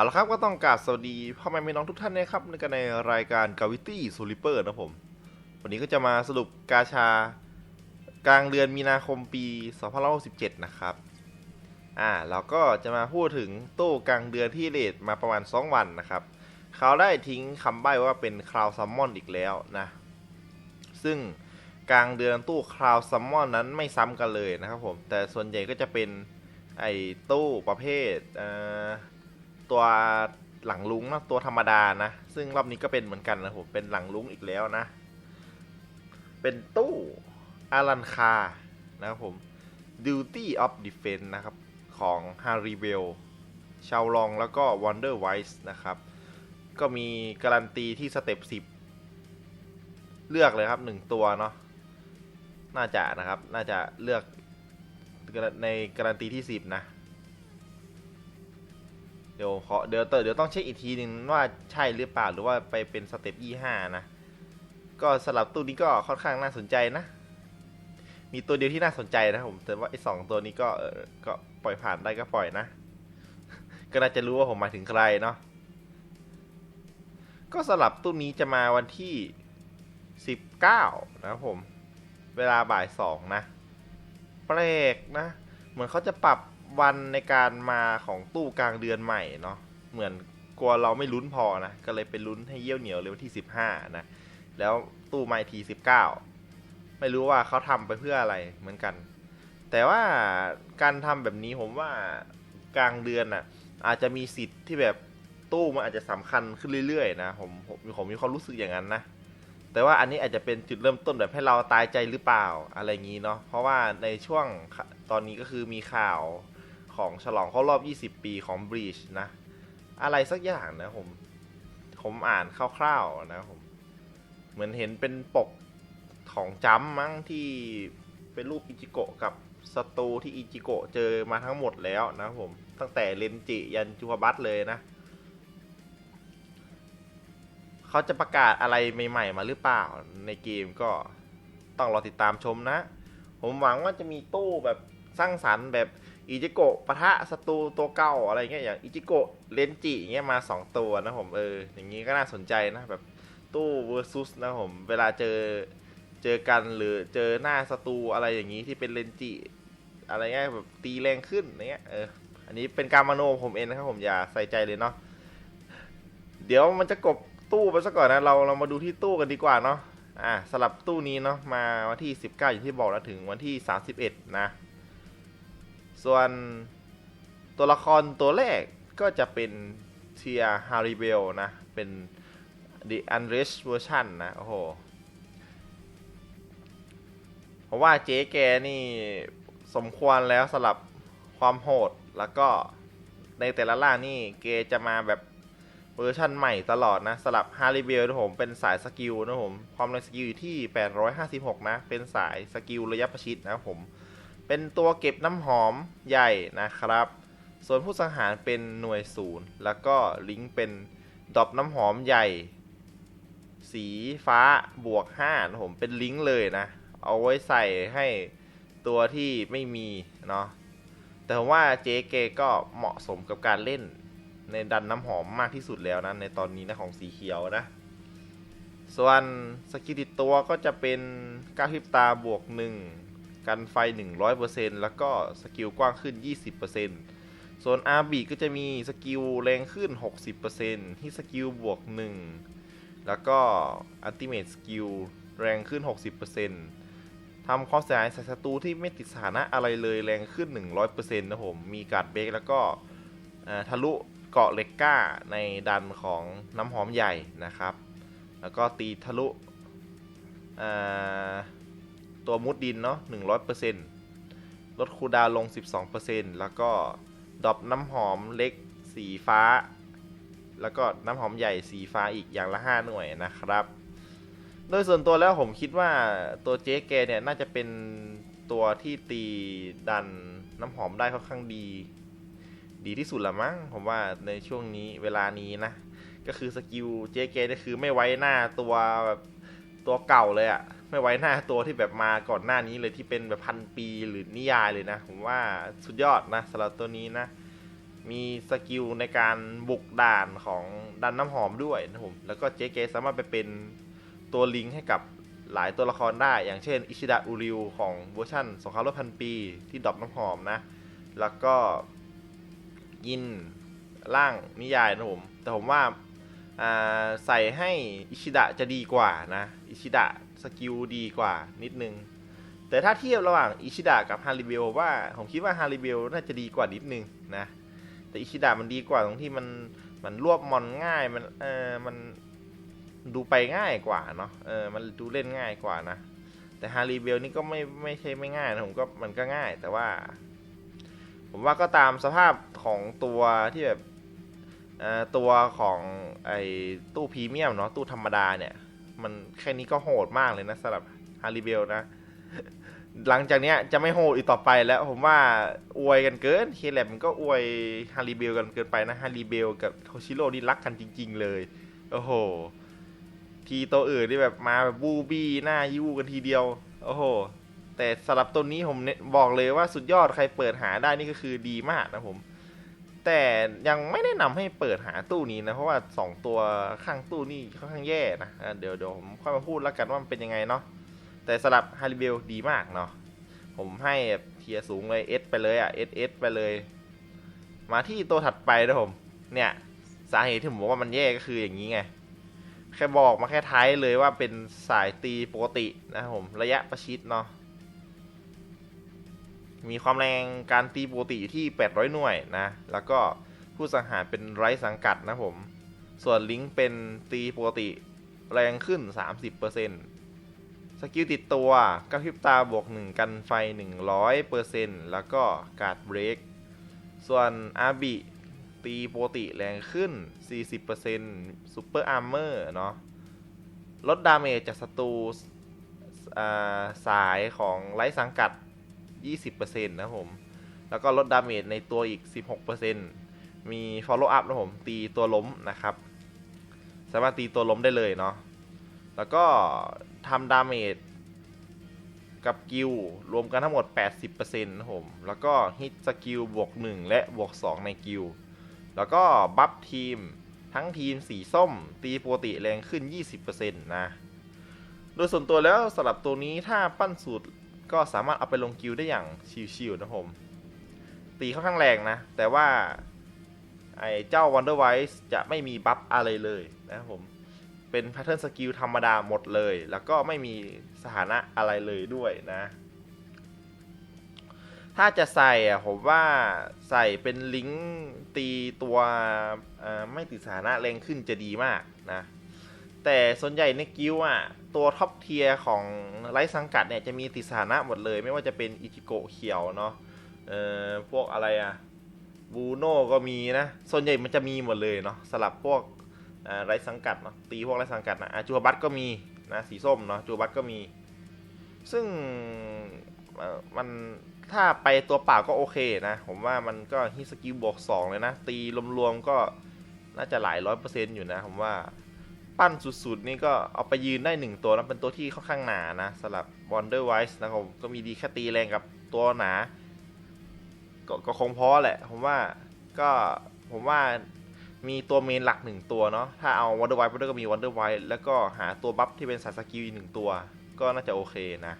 เอาละครับก็ต้องกราบสวัสดีพ่อแม่พี่น้องทุกท่านนะครับในกันในรายการ Gravity s o l i p e r นะผม วันนี้ก็จะมาสรุปกาชากลางเดือนมีนาคมปี2567นะครับอ่าเราก็จะมาพูดถึงตู้กลางเดือนที่เลทมาประมาณ 2 วันนะครับเขาได้ทิ้งคำใบ้ว่าเป็นคราวซัมมอนอีกแล้วนะ ซึ่งกลางเดือนตู้คราวซัมมอนนั้นไม่ซ้ำกันเลยนะครับผม แต่ส่วนใหญ่ก็จะเป็นไอ้ตู้ประเภทเอ่อ ตัวหลังลุงนะตัวธรรมดานะ ซึ่งรอบนี้ก็เป็นเหมือนกันนะผมเป็นหลังลุงอีกแล้วนะ เป็นตู้อารันคานะครับผม Duty of Defense นะครับ ของ Harry b e l ชาวลองแล้วก็ Wonder Wise นะครับ ก็มีการันตีที่สเต็ป 10 เลือกเลยครับหนึ่งตัวเนาะน่าจะนะครับ น่าจะเลือกในการันตีที่ 10 นะ ดี๋ยวขอเดี๋ยวเตอเดี๋ยวต้องเช็คอีกทีหนึ่งว่าใช่หรือเปล่าหรือว่าไปเป็นสเต็ปยี่ห้านะ ก็สลับตู้นี้ก็ค่อนข้างน่าสนใจนะ มีตัวเดียวที่น่าสนใจนะผมแต่ว่าไอ้สองตัวนี้ก็เออก็ปล่อยผ่านได้ก็ปล่อยนะ ก็น่าจะรู้ว่าผมหมายถึงใครเนาะก็สลับตู้นี้จะมาวันที่สิบเก้านะผม เวลาบ่ายสองนะ แปลกนะ เหมือนเขาจะปรับ วันในการมาของตู้กลางเดือนใหม่เนาะเหมือนกลัวเราไม่ลุ้นพอนะก็เลยไปลุ้นให้เยี่ยวเหนียวเลยวันที่ 15 นะ แล้วตู้ใหม่ที 19 ไม่รู้ว่าเขาทำไปเพื่ออะไรเหมือนกัน แต่ว่าการทำแบบนี้ผมว่ากลางเดือนน่ะ อาจจะมีสิทธิ์ที่แบบตู้มันอาจจะสำคัญขึ้นเรื่อยๆนะผมผมผมมีความรู้สึกอย่างนั้นนะแต่ว่าอันนี้อาจจะเป็นจุดเริ่มต้นแบบให้เราตายใจหรือเปล่าอะไรอย่างนี้เนาะเพราะว่าในช่วงตอนนี้ก็คือมีข่าว ของฉลองครบรอบ 20 ปีของ Breach นะ อะไรสักอย่างนะผมผมอ่านคร่าวๆนะผม เหมือนเห็นเป็นปกของจัมมั้งที่เป็นรูปอิจิโกะกับศัตรูที่อิจิโกะเจอมาทั้งหมดแล้วนะผมตั้งแต่เลนจิยันจูฮบัตเลยนะ เขาจะประกาศอะไรใหม่ ๆ มาหรือเปล่าในเกมก็ต้องรอติดตามชมนะ ผมหวังว่าจะมีตู้แบบสร้างสรรค์แบบ อิจิโกะปะทะศัตรูตัวเก่าอะไรเงี้ยอย่างอิจิโกะเลนจิเงี้ยมา 2 ตัวนะผมเอออย่างงี้ก็น่าสนใจนะแบบตู้เวอร์ซุสนะผม เวลาเจอเจอกันหรือเจอหน้าศัตรูอะไรอย่างงี้ที่เป็นเลนจิ อะไรเงี้ยแบบตีแรงขึ้นเงี้ยเอออันนี้เป็นการมโนผมเองนะครับผมอย่าใส่ใจเลยเนาะเดี๋ยวมันจะกบตู้ไปซะก่อนนะเราเรามาดูที่ตู้กันดีกว่าเนาะอ่าสลับตู้นี้เนาะมาวันที่ 19 อย่างที่บอกแล้วถึงวันที่ 31 นะ ส่วนตัวละครตัวแรกก็จะเป็นเทียฮาริเบลนะ เป็น The Unrest Version นะ โอ้โหเพราะว่าเจ๊แกนี่สมควรแล้วสำหรับความโหดแล้วก็ในแต่ละล่างนี่เกจะมาแบบเวอร์ชันใหม่ตลอดนะสำหรับฮาริเบลนะผมเป็นสายสกิลนะผม ความแรงสกิลอยู่ที่ 856 นะ เป็นสายสกิลระยะประชิดนะผม เป็นตัวเก็บน้ำหอมใหญ่นะครับ ส่วนผู้สังหารเป็นหน่วยศูนย์แล้วก็ลิงก์เป็นดอปน้ำหอมใหญ่ สีฟ้าบวก5นะผมเป็นลิงก์เลยนะ เอาไว้ใส่ให้ตัวที่ไม่มีเนาะแต่ผมว่าเจเกก็เหมาะสมกับการเล่นในดันน้ำหอมมากที่สุดแล้วนะ ในตอนนี้นะของสีเขียวนะ ส่วนสกิลติดตัวก็จะเป็นก้าวพริบตาบวก1 กันไฟ 100%แล้วก็สกิลกว้างขึ้น 20%ส่วน RB ก็จะมีสกิลแรงขึ้น 60%ที่สกิลบวก 1 แล้วก็ Ultimate Skill แรงขึ้น 60%ทำความเสียหายใส่ศัตรูที่ไม่ติดสถานะอะไรเลยแรงขึ้น 100%นะผม มีการเบรกแล้วก็ทะลุเกาะเลกก้าในดันของน้ำหอมใหญ่นะครับ แล้วก็ตีทะลุ ตัวมุดดินเนาะ100%ลดคูดาวลง 12%แล้วก็ดรอปน้ำหอมเล็กสีฟ้า แล้วก็น้ำหอมใหญ่สีฟ้าอีกอย่างละ 5 หน่วยนะครับ โดยส่วนตัวแล้วผมคิดว่าตัวเจ๊แกเนี่ยน่าจะเป็นตัวที่ตีดันน้ำหอมได้ค่อนข้างดี ดีที่สุดละมั้งผมว่าในช่วงนี้เวลานี้นะ ก็คือสกิลเจ๊แกนี่คือไม่ไว้หน้าตัวแบบตัวเก่าเลยอะ ไม่ไว้หน้าตัวที่แบบมาก่อนหน้านี้เลยที่เป็นแบบพันปีหรือนิยายเลยนะ ผมว่าสุดยอดนะสำหรับตัวนี้นะ มีสกิลในการบุกด่านของดันน้ำหอมด้วยนะผมแล้วก็เจเกสามารถไปเป็นตัวลิงก์ให้กับหลายตัวละครได้ อย่างเช่น อิชิดะอูริวของเวอร์ชันสงครามรบพันปีที่ดรอปน้ำหอมนะ แล้วก็ยินร่างนิยายนะผม แต่ผมว่าใส่ให้อิชิดะจะดีกว่านะ อิชิดะ สกิลดีกว่านิดนึง แต่ถ้าเทียบระหว่างอิชิดะกับฮาริเบลว่า ผมคิดว่าฮาริเบลน่าจะดีกว่านิดนึงนะ แต่อิชิดะมันดีกว่าตรงที่มันมันรวบมอนง่ายมันเออมันดูไปง่ายกว่าเนาะเออมันดูเล่นง่ายกว่านะ แต่ฮาริเบลนี่ก็ไม่ไม่ใช่ไม่ง่ายนะผมก็มันก็ง่ายแต่ว่า ผมว่าก็ตามสภาพของตัวที่แบบเออตัวของไอ้ตู้พรีเมียมเนาะตู้ธรรมดาเนี่ย มันแค่นี้ก็โหดมากเลยนะสำหรับฮาริเบลนะ หลังจากเนี้ยจะไม่โหดอีกต่อไปแล้ว ผมว่าอวยกันเกินเคแลบมันก็อวยฮาริเบลกันเกินไปนะฮาริเบลกับโทชิโร่นี่รักกันจริง ๆ เลย โอ้โห ทีตัวอื่นที่แบบมาแบบบูบี้หน้ายู่กันทีเดียว โอ้โห แต่สำหรับตัวนี้ผมเนี่ยบอกเลยว่าสุดยอดใครเปิดหาได้นี่ก็คือดีมากนะผม แต่ยังไม่แนะนำให้เปิดหาตู้นี้นะ เพราะว่า 2 ตัวข้างตู้นี่ค่อนข้างแย่นะเดี๋ยวเดี๋ยวผมค่อยมาพูดแล้วกันว่ามันเป็นยังไงเนาะแต่สำหรับฮาริเบลดีมากเนาะผมให้เทียสูงเลย S ไปเลยอะ S S ไปเลย มาที่ตัวถัดไปนะผม เนี่ยสาเหตุที่ผมบอกว่ามันแย่ก็คืออย่างนี้ไง แค่บอกมาแค่ท้ายเลยว่าเป็นสายตีปกตินะผมระยะประชิดเนาะ มีความแรงการตีปกติอยู่ที่ 800 หน่วยนะ แล้วก็ผู้สังหารเป็นไร้สังกัดนะผม ส่วนลิงก์เป็นตีปกติแรงขึ้น 30%สกิลติดตัวกระพริบตาบวก 1 กันไฟ 100%แล้วก็การ์ดเบรก ส่วนอาบิตีปกติแรงขึ้น 40%ซูเปอร์อาร์เมอร์เนาะ ลดดาเมจจากศัตรูสายของไร้สังกัด 20%นะครับผม แล้วก็ลดดาเมจในตัวอีก 16%มี follow up นะผม ตีตัวล้มนะครับ สามารถตีตัวล้มได้เลยเนาะ แล้วก็ทำดาเมจกับกิลรวมกันทั้งหมด 80%นะครับผม แล้วก็ฮิตสกิลบวก 1 และบวก 2 ในกิล แล้วก็บัฟทีมทั้งทีมสีส้ม ตีปกติแรงขึ้น 20%นะ โดยส่วนตัวแล้วสำหรับตัวนี้ถ้าปั้นสูตร ก็สามารถเอาไปลงกิลได้อย่างชิวๆนะผม ตีค่อนข้างแรงนะ แต่ว่าไอ้เจ้า Wonder Wise จะไม่มีบัฟอะไรเลยนะครับผม เป็นแพทเทิร์นสกิลธรรมดาหมดเลย แล้วก็ไม่มีสถานะอะไรเลยด้วยนะ ถ้าจะใส่อะผมว่าใส่เป็นลิงก์ตีตัวไม่ติดสถานะแรงขึ้นจะดีมากนะ แต่ส่วนใหญ่ในกิลอะ ตัวท็อปเทียร์ของไลท์สังกัดเนี่ยจะมีติดสถานะหมดเลย ไม่ว่าจะเป็นอิจิโกะเขียวเนาะเอ่อพวกอะไรอะบูโน่ก็มีนะ ส่วนใหญ่มันจะมีหมดเลยเนาะสลับพวกไรสังกัดเนาะตีพวกไรสังกัดนะจูบัตก็มีนะสีส้มเนาะจูบัตก็มี ซึ่งมันถ้าไปตัวเปล่าก็โอเคนะ ผมว่ามันก็ฮิสกิลบวก2เลยนะ ตีรวมๆก็น่าจะหลายร้อยเปอร์เซ็นต์อยู่นะ ผมว่า ปั้นสุดๆ นี่ก็เอาไปยืนได้หนึ่งตัวนะเป็นตัวที่ค่อนข้างหนานะสำหรับ Wonder Wise นะครับผมก็มีดีแค่ตีแรงกับตัวหนาก็ก็คงพอแหละ ผมว่าก็ผมว่ามีตัวเมนหลักหนึ่งตัวเนาะถ้าเอา Wonder Wise ไปด้วยก็มี Wonder Wise แล้วก็หาตัวบัฟที่เป็นสายสกิลอีกหนึ่งตัว ก็น่าจะโอเคนะ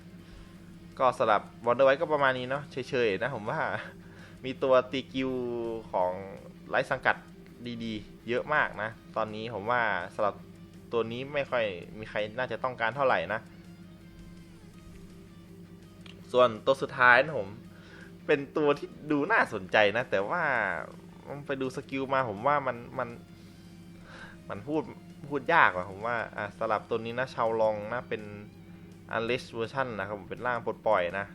ก็สำหรับ Wonder Wise ก็ประมาณนี้เนาะเฉยๆนะผมว่ามีตัวตีกิวของไร้สังกัดดีๆ เยอะมากนะ ตอนนี้ผมว่าสำหรับ ตัวนี้ไม่ค่อยมีใครน่าจะต้องการเท่าไหร่นะ ส่วนตัวสุดท้ายนะผม เป็นตัวที่ดูน่าสนใจนะ แต่ว่าไปดูสกิลมาผมว่ามันมัน มันพูดพูดยากอะผมว่าอะสลับตัวนี้นะชาวลองนะเป็น unleash version นะครับผมเป็นร่างปลดปล่อยนะ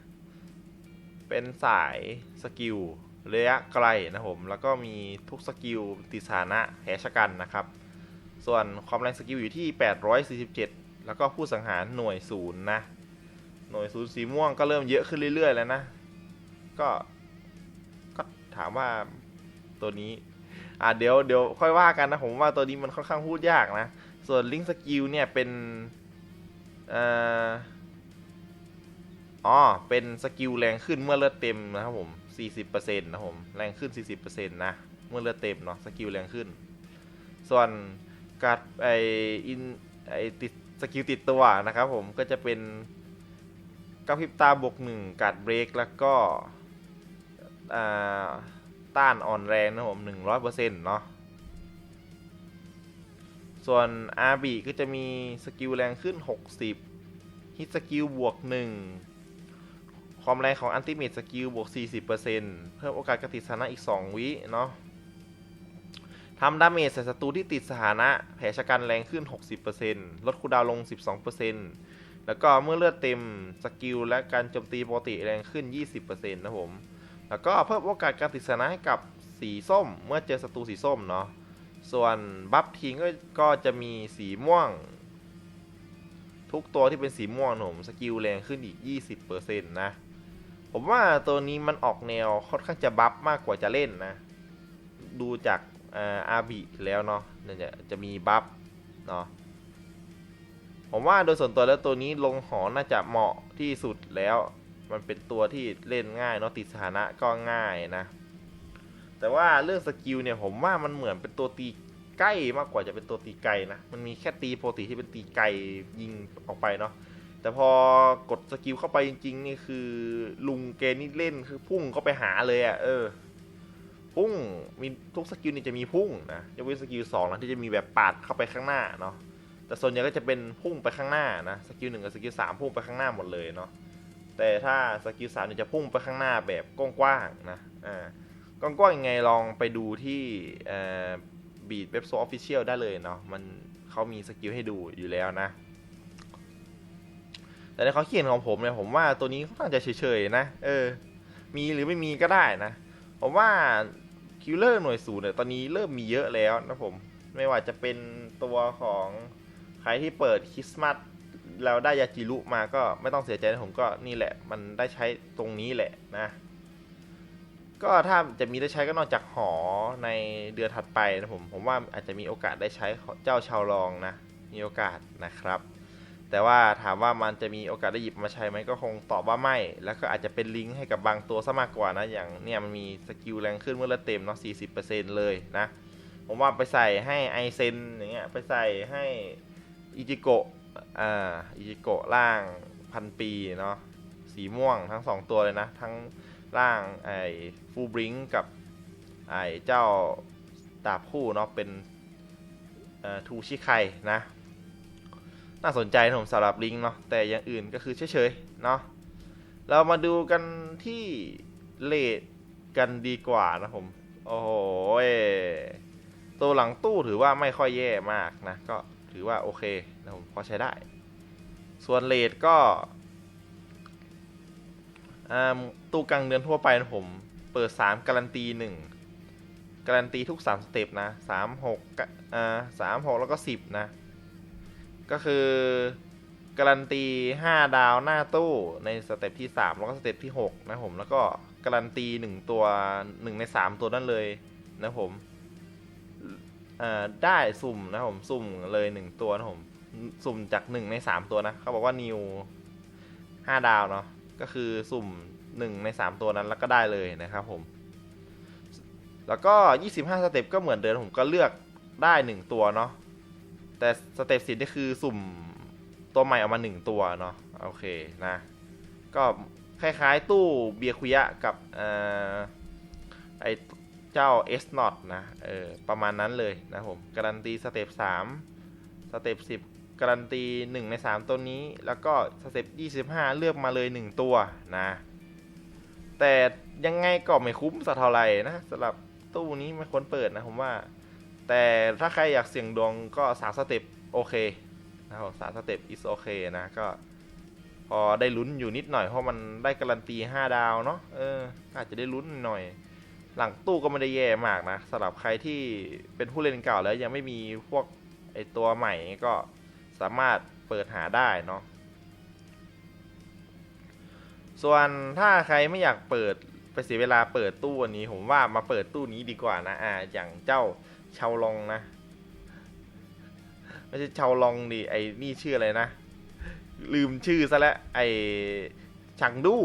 เป็นสายสกิลระยะไกลนะผม แล้วก็มีทุกสกิลติสานะแผลชะกันนะครับ ส่วนความแรงสกิลอยู่ที่ 847 แล้วก็ผู้สังหารหน่วยศูนย์นะ หน่วยศูนย์สีม่วงก็เริ่มเยอะขึ้นเรื่อยๆแล้วนะ ก็ก็ถามว่าตัวนี้ อ่าเดี๋ยวเดี๋ยวค่อยว่ากันนะผมว่าตัวนี้มันค่อนข้างพูดยากนะ ส่วนลิงก์สกิลเนี่ยเป็นเอ่ออ๋อ เป็นสกิลแรงขึ้นเมื่อเลือดเต็มนะครับผม 40%นะครับผม แรงขึ้น 40%นะ เมื่อเลือดเต็มเนาะ สกิลแรงขึ้น ส่วน การดไออินไอติดสกิลติดตัวนะครับผมก็จะเป็นกระพริบตาบวกหนึ่งการดเบรกแล้วก็ต้านอ่อนแรงนะครับผมหนึ่งร้อยเปอร์เซ็นต์เนาะส่วน RB ก็จะมีสกิลแรงขึ้น 60 ฮิตสกิลบวก 1 ความแรงของอันติเมตสกิลบวก 40%เพิ่มโอกาสกระติดสนะอีก 2 วิเนาะ ทำดาเมจใส่ศัตรูที่ติดสถานะแผลชะกันแรงขึ้น 60%ลดคูดาวน์ลง 12%แล้วก็เมื่อเลือดเต็มสกิลและการโจมตีปกติแรงขึ้น 20%นะผม แล้วก็เพิ่มโอกาสการติดสถานะให้กับสีส้ม เมื่อเจอศัตรูสีส้มเนาะ ส่วนบัฟทิ้งก็จะมีสีม่วง ทุกตัวที่เป็นสีม่วงนะผมสกิลแรงขึ้นอีก 20%นะผมว่าตัวนี้มันออกแนวค่อนข้างจะบัฟมากกว่าจะเล่นนะ ดูจาก อาบีแล้วเนาะเนี่ยจะมีบัฟเนาะผมว่าโดยส่วนตัวแล้วตัวนี้ลงหอน่าจะเหมาะที่สุดแล้ว มันเป็นตัวที่เล่นง่ายเนาะติดสถานะก็ง่ายนะ แต่ว่าเรื่องสกิลเนี่ยผมว่ามันเหมือนเป็นตัวตีใกล้มากกว่าจะเป็นตัวตีไกลนะ มันมีแค่ตีโปกติที่เป็นตีไกลยิงออกไปเนาะ แต่พอกดสกิลเข้าไปจริงๆนี่คือลุงเกนี่เล่นคือพุ่งเข้าไปหาเลยอะ่ะเออ พุ่ง มีทุกสกิลนี่จะมีพุ่งนะยกเว้นสกิลสองนะที่จะมีแบบปาดเข้าไปข้างหน้าเนาะแต่ส่วนใหญ่ก็จะเป็นพุ่งไปข้างหน้านะสกิลหนึ่งกับสกิลสามพุ่งไปข้างหน้าหมดเลยเนาะแต่ถ้าสกิลสามเนี่ยจะพุ่งไปข้างหน้าแบบกว้างๆนะอ่ากว้างๆยังไงลองไปดูที่บีดเว็บโซออฟฟิเชียลได้เลยเนาะมันเขามีสกิลให้ดูอยู่แล้วนะ แต่ในเขาเขียนของผมเนี่ยผมว่าตัวนี้ค่อนข้างจะเฉยๆนะ เออ มีหรือไม่มีก็ได้นะ ผมว่า คิลเลอร์หน่วยศูนย์เนี่ยตอนนี้เริ่มมีเยอะแล้วนะผม ไม่ว่าจะเป็นตัวของใครที่เปิดคริสต์มาสแล้วได้ยาจิรุมาก็ไม่ต้องเสียใจนะผมก็นี่แหละ มันได้ใช้ตรงนี้แหละนะ ก็ถ้าจะมีได้ใช้ก็นอกจากหอในเดือนถัดไปนะผม ผมว่าอาจจะมีโอกาสได้ใช้เจ้าชาวรองนะ มีโอกาสนะครับ แต่ว่าถามว่ามันจะมีโอกาสได้หยิบมาใช้ไหมก็คงตอบว่าไม่ แล้วก็อาจจะเป็นลิงก์ให้กับบางตัวซะมากกว่านะ อย่างเนี่ยมันมีสกิลแรงขึ้นเมื่อเลือดเต็มเนาะ40%เลยนะ ผมว่าไปใส่ให้ไอเซนอย่างเงี้ยไปใส่ให้อิจิโกะอ่าอิจิโกะล่างพันปีเนาะสีม่วงทั้งสองตัวเลยนะ ทั้งร่างไอฟูบริงกับไอเจ้าดาบคู่เนาะเป็นทูชิไคนะ น่าสนใจนะผมสำหรับลิงเนาะแต่อย่างอื่นก็คือเฉยๆเนาะเรามาดูกันที่เลดกันดีกว่านะผม โอ้โหตัวหลังตู้ถือว่าไม่ค่อยแย่มากนะ ก็ถือว่าโอเคนะผมพอใช้ได้ ส่วนเลดก็ตู้กลางเดือนทั่วไปนะผม เปิด 3 การันตี 1 การันตีทุก 3 สเต็ปนะ 3 6อ่า3 6 แล้วก็ 10 นะ ก็คือ การันตี 5 ดาวหน้าตู้ในสเต็ปที่ 3 แล้วก็สเต็ปที่ 6 นะผม แล้วก็การันตี 1 ตัว 1 ใน 3 ตัวนั่นเลยนะผมได้สุ่มนะผมสุ่มเลย 1 ตัวนะผม สุ่มจาก 1 ใน 3 ตัวนะเขาบอกว่านิว5 ดาวเนาะก็คือสุ่ม 1 ใน 3 ตัวนั้นแล้วก็ได้เลยนะครับผม แล้วก็ 25 สเต็ปก็เหมือนเดิมผมก็เลือกได้ 1 ตัวเนาะ แต่สเต็ปสินี่คือสุ่มตัวใหม่ออกมา1ตัวเนาะโอเคนะ ก็คล้ายๆตู้เบียคุยะกับไอเจ้า S not นะเออประมาณนั้นเลยนะผม การันตีสเต็ป3สเต็ป10การันตี1ใน3ตัวนี้ แล้วก็สเต็ป25เลือกมาเลย1ตัวนะ แต่ยังไงก็ไม่คุ้มสักเท่าไหร่นะสำหรับตู้นี้ไม่ควรเปิดนะผมว่า แต่ถ้าใครอยากเสี่ยงดวงก็สามสเต็ปโอเคนะครับสามสเต็ป is โอเคนะก็พอได้ลุ้นอยู่นิดหน่อยเพราะมันได้การันตี 5 ดาวเนาะเอออาจจะได้ลุ้นหน่อย หลังตู้ก็ไม่ได้แย่มากนะสำหรับใครที่เป็นผู้เล่นเก่าแล้วยังไม่มีพวกไอตัวใหม่ก็สามารถเปิดหาได้เนาะส่วนถ้าใครไม่อยากเปิดไปเสียเวลาเปิดตู้อันนี้ ผมว่ามาเปิดตู้นี้ดีกว่านะอ่าอย่างเจ้า ชาวลองนะ ไม่ใช่ชาวลองดิไอ้นี่ชื่ออะไรนะ ลืมชื่อซะแล้วไอ้ชังดู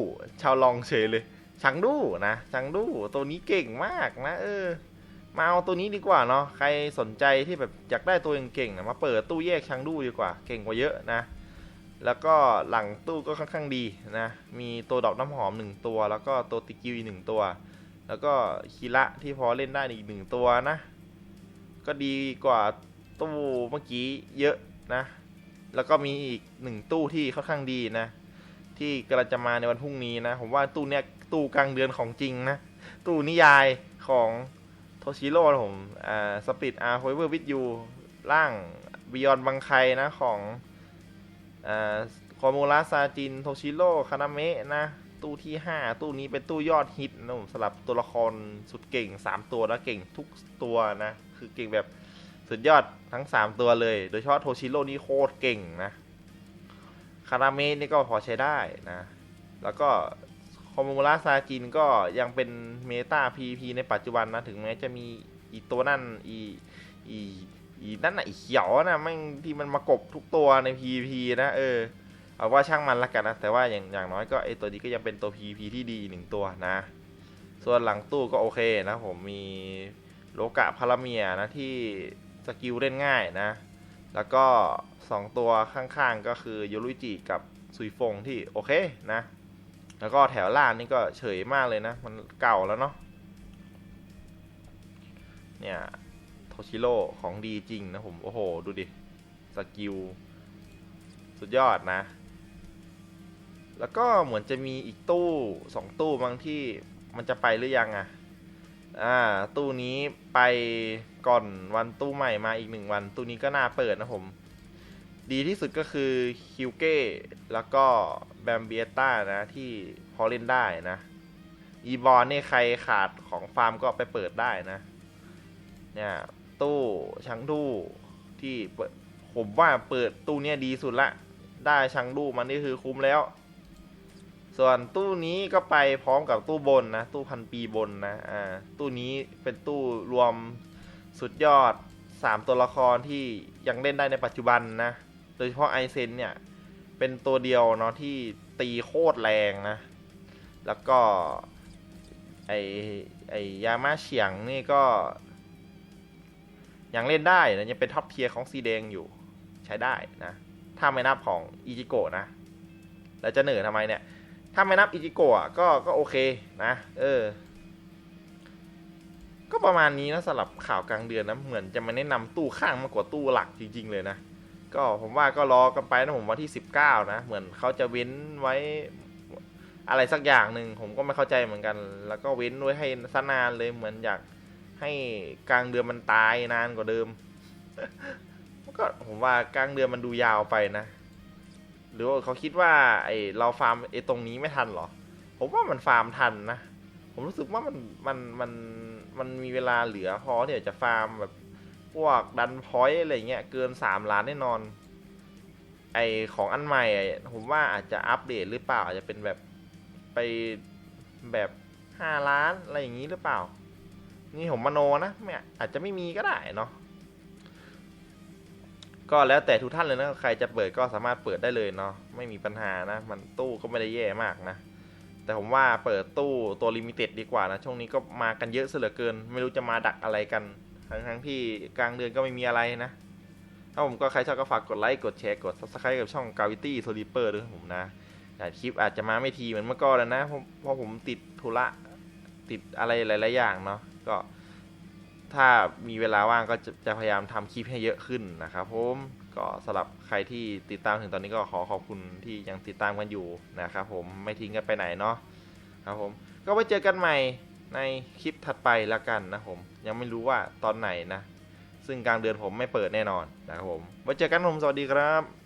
ชาวลองเฉยเลยชังดูนะชังดูตัวนี้เก่งมากนะ เออ มาเอาตัวนี้ดีกว่าเนาะใครสนใจที่แบบอยากได้ตัวเก่งๆนะมาเปิดตู้แยกชังดูดีกว่า เก่งกว่าเยอะนะแล้วก็หลังตู้ก็ค่อนข้างดีนะ มีตัวดอกน้ำหอมหนึ่งตัว แล้วก็ตัวติกิวอีกหนึ่งตัว แล้วก็คีระที่พอเล่นได้อีกหนึ่งตัวนะ ก็ดีกว่าตู้เมื่อกี้เยอะนะ แล้วก็มีอีกหนึ่งตู้ที่ค่อนข้างดีนะ ที่กำลังจะมาในวันพรุ่งนี้นะ ผมว่าตู้เนี้ยตู้กลางเดือนของจริงนะ ตู้นิยายของโทชิโร่ผมอ่าสปิดอาร์โฟเวอร์วิดยูร่างบิยอนบังไคนะของอ่าคอมูระซาจินโทชิโร่คานาเมะนะ ตู้ที่ 5 ตู้นี้เป็นตู้ยอดฮิตนะผมสำหรับตัวละครสุดเก่ง 3 ตัวแล้วเก่งทุกตัวนะ คือเก่งแบบสุดยอดทั้ง 3 ตัวเลย โดยเฉพาะโทชิโร่นี่โคตรเก่งนะ คาราเมะนี่ก็พอใช้ได้นะ แล้วก็คอมูระซาจินก็ยังเป็นเมตา PVP ในปัจจุบันนะ ถึงแม้จะมีอีตัวนั่นอีอีอีนั่นน่ะอีเขียวนะแม่งที่มันมากบทุกตัวใน PVP นะเออ เอาว่าช่างมันละกันนะ แต่ว่าอย่างอย่างน้อยก็ไอตัวนี้ก็ยังเป็นตัว PVP ที่ดีหนึ่งตัวนะ ส่วนหลังตู้ก็โอเคนะผมมีโลกะพาราเมียนะที่สกิลเล่นง่ายนะ แล้วก็ 2 ตัวข้างๆก็คือโยรุจิกับซุยฟงที่โอเคนะ แล้วก็แถวล่างนี่ก็เฉยมากเลยนะ มันเก่าแล้วเนาะ เนี่ยโทชิโร่ของดีจริงนะผม โอ้โห ดูดิ สกิล สุดยอดนะ แล้วก็เหมือนจะมีอีกตู้สองตู้บางที่มันจะไปหรือยังอะอ่า ตู้นี้ไปก่อนวันตู้ใหม่มาอีกหนึ่งวัน ตู้นี้ก็น่าเปิดนะผม ดีที่สุดก็คือคิวเก้แล้วก็แบมเบียต้านะที่พอเล่นได้นะ อีบอลนี่ใครขาดของฟาร์มก็ไปเปิดได้นะ เนี่ย ตู้ชังดูที่เปิดผมว่าเปิดตู้เนี้ยดีสุดละ ได้ชังดูมันนี่คือคุ้มแล้ว ส่วนตู้นี้ก็ไปพร้อมกับตู้บนนะ ตู้พันปีบนนะอ่าตู้นี้เป็นตู้รวมสุดยอด 3 ตัวละครที่ยังเล่นได้ในปัจจุบันนะ โดยเฉพาะไอเซนเนี่ย เป็นตัวเดียวเนาะที่ตีโคตรแรงนะ แล้วก็ ไอไอยามาเฉียงนี่ก็ ยังเล่นได้นะยังเป็นท็อปเทียร์ของซีแดงอยู่ใช้ได้นะ ถ้าไม่นับของอิจิโกะนะ แล้วจะเหนื่อยทำไมเนี่ย ถ้าไม่นับอิจิโกะก็ก็โอเคนะ เออ ก็ประมาณนี้นะสำหรับข่าวกลางเดือนนะ เหมือนจะมาแนะนำตู้ข้างมากกว่าตู้หลักจริง ๆ เลยนะ ก็ผมว่าก็รอกันไปนะผมวันที่ 19 นะ เหมือนเขาจะเว้นไว้อะไรสักอย่างหนึ่งผมก็ไม่เข้าใจเหมือนกัน แล้วก็เว้นไว้ให้สนานเลยเหมือนอยากให้กลางเดือนมันตายนานกว่าเดิมก็ผมว่ากลางเดือนมันดูยาวไปนะ รือว่าเขาคิดว่าไอเราฟาร์มไอตรงนี้ไม่ทันเหรอ ผมว่ามันฟาร์มทันนะ ผมรู้สึกว่ามันมันมันมันมีเวลาเหลือพอที่จะฟาร์มแบบพวกดันพอยต์อะไรเงี้ยเกินสามล้านแน่นอน ไอของอันใหม่ผมว่าอาจจะอัปเดตหรือเปล่าอาจจะเป็นแบบไปแบบห้าล้านอะไรอย่างนี้หรือเปล่า นี่ผมมโนนะไม่อาจจะไม่มีก็ได้เนาะ ก็แล้วแต่ทุกท่านเลยนะใครจะเปิดก็สามารถเปิดได้เลยเนาะไม่มีปัญหานะ มันตู้ก็ไม่ได้แย่มากนะ แต่ผมว่าเปิดตู้ตัวลิมิเต็ดดีกว่านะ ช่วงนี้ก็มากันเยอะเสือเกิน ไม่รู้จะมาดักอะไรกัน ทั้งทั้งที่กลางเดือนก็ไม่มีอะไรนะ ถ้าผมก็ใครชอบก็ฝากกดไลค์กดแชร์กด subscribe กับช่อง Gravity Sleeper ด้วยผมนะแต่คลิปอาจจะมาไม่ทีเหมือนเมื่อก่อนแล้วนะเพราะเพราะผมติดธุระติดอะไรหลาย ๆ อย่างเนาะก็ ถ้ามีเวลาว่างก็จะจะพยายามทำคลิปให้เยอะขึ้นนะครับผมก็สำหรับใครที่ติดตามถึงตอนนี้ก็ขอขอบคุณที่ยังติดตามกันอยู่นะครับผมไม่ทิ้งกันไปไหนเนาะครับผมก็ไว้เจอกันใหม่ในคลิปถัดไปแล้วกันนะผมยังไม่รู้ว่าตอนไหนนะ ซึ่งกลางเดือนผมไม่เปิดแน่นอนนะครับผมไว้เจอกันผมสวัสดีครับ